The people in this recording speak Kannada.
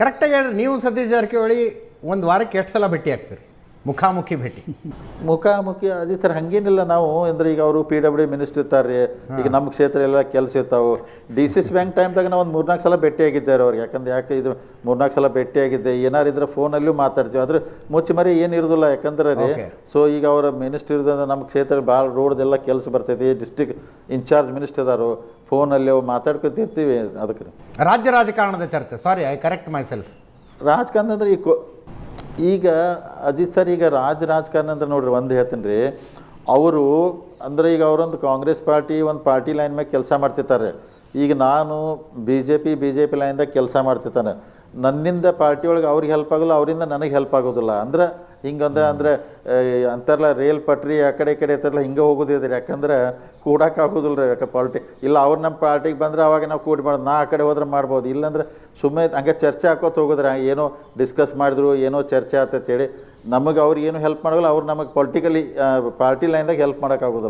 ಕರೆಕ್ಟಾಗಿ ಹೇಳಿದ್ರೆ ನೀವು ಸತೀಶ್ ಜಾರಕಿಹೊಳಿ ಒಂದು ವಾರಕ್ಕೆ ಎಷ್ಟು ಸಲ ಭೇಟಿ ಆಗ್ತೀರಿ? ಮುಖಾಮುಖಿ ಭೇಟಿ. ಮುಖಾಮುಖಿ ಅದೇ ಸರ್ ಹಂಗೇನಿಲ್ಲ ನಾವು ಅಂದ್ರೆ ಈಗ ಅವರು ಪಿ ಡಬ್ಲ್ಯೂ ಮಿನಿಸ್ಟರ್ ಇರ್ತಾರೆ ಈಗ ನಮ್ಮ ಕ್ಷೇತ್ರ ಎಲ್ಲ ಕೆಲಸ ಇರ್ತಾವೆ. ಡಿ ಸಿ ಸಿ ಬ್ಯಾಂಕ್ ಟೈಮ್ದಾಗ ನಾವು ಒಂದು ಮೂರ್ನಾಲ್ಕು ಸಲ ಭೇಟಿಯಾಗಿದ್ದಾರೆ ಅವ್ರಿಗೆ. ಯಾಕಂದ್ರೆ ಯಾಕೆ ಇದು ಮೂರ್ನಾಲ್ಕು ಸಲ ಭೇಟಿಯಾಗಿದ್ದೆ ಏನಾರು ಇದ್ರೆ ಫೋನಲ್ಲೂ ಮಾತಾಡ್ತೀವಿ. ಆದರೆ ಮುಚ್ಚಿ ಮರಿ ಏನು ಇರೋದಿಲ್ಲ ಯಾಕಂದ್ರೆ ರೀ. ಸೊ ಈಗ ಅವರ ಮಿನಿಸ್ಟರ್ ಇರೋದ್ರಿಂದ ನಮ್ಮ ಕ್ಷೇತ್ರ ಭಾಳ ರೋಡ್ದೆಲ್ಲ ಕೆಲಸ ಬರ್ತೈತಿ ಡಿಸ್ಟಿಕ್ ಇನ್ಚಾರ್ಜ್ ಮಿನಿಸ್ಟರ್ ಅದಾರು ಫೋನಲ್ಲಿ ಅವು ಮಾತಾಡ್ಕೊತಿರ್ತೀವಿ ಅದಕ್ಕೆ. ರಾಜ್ಯ ರಾಜಕಾರಣದ ಚರ್ಚೆ. Sorry I correct myself ರಾಜಕಾರಣ ಅಂದ್ರೆ ಈ ಕೊ ಈಗ ಅಜಿತ್ ಸರ್, ಈಗ ರಾಜ್ ರಾಜಕಾರಣ ಅಂದ್ರೆ ನೋಡ್ರಿ ಒಂದು ಹೇಳ್ತೀನಿ ರೀ. ಅವರು ಅಂದರೆ ಈಗ ಅವರೊಂದು ಕಾಂಗ್ರೆಸ್ ಪಾರ್ಟಿ, ಒಂದು ಪಾರ್ಟಿ ಲೈನ್ ಮೇಲೆ ಕೆಲಸ ಮಾಡ್ತಿರ್ತಾರೆ. ಈಗ ನಾನು B J P B J P ಲೈನ್ದಾಗ ಕೆಲಸ ಮಾಡ್ತಿರ್ತಾನೆ. ನನ್ನಿಂದ ಪಾರ್ಟಿ ಒಳಗೆ ಅವ್ರಿಗೆ ಹೆಲ್ಪ್ ಆಗಲ್ಲ, ಅವರಿಂದ ನನಗೆ ಹೆಲ್ಪ್ ಆಗೋದಿಲ್ಲ. ಅಂದ್ರೆ ಹಿಂಗೊಂದು ಅಂದರೆ ಅಂತಾರಲ್ಲ ರೇಲ್ ಪಟ್ರಿ ಆ ಕಡೆ ಈ ಕಡೆ ಇರ್ತಾರಲ್ಲ ಹಿಂಗೆ ಹೋಗೋದಿದ್ರಿ ಯಾಕಂದ್ರೆ ಕೂಡಕ್ಕೆ ಆಗೋದಿಲ್ಲ ರೀ ಯಾಕೆ ಪಾರ್ಟಿ ಇಲ್ಲ ಅವ್ರು ನಮ್ಮ ಪಾರ್ಟಿಗೆ ಬಂದ್ರೆ ಅವಾಗ ನಾವು ಕೂಡಿ ಮಾಡೋದು. ನಾ ಆ ಕಡೆ ಹೋದ್ರೆ ಮಾಡ್ಬೋದು. ಇಲ್ಲಾಂದ್ರೆ ಸುಮ್ಮನೆ ಹಂಗೆ ಚರ್ಚೆ ಹಾಕೋತ ಹೋಗಿದ್ರೆ. ಏನೋ ಡಿಸ್ಕಸ್ ಮಾಡಿದ್ರು, ಏನೋ ಚರ್ಚೆ ಆತಂತ ಹೇಳಿ. ನಮಗೆ ಅವ್ರು ಏನು ಹೆಲ್ಪ್ ಮಾಡೋಲ್ಲ, ಅವ್ರು ನಮಗೆ ಪೊಲಿಟಿಕಲಿ ಪಾರ್ಟಿ ಲೈನ್ದಾಗ ಹೆಲ್ಪ್ ಮಾಡೋಕ್ಕಾಗೋದಿಲ್ಲ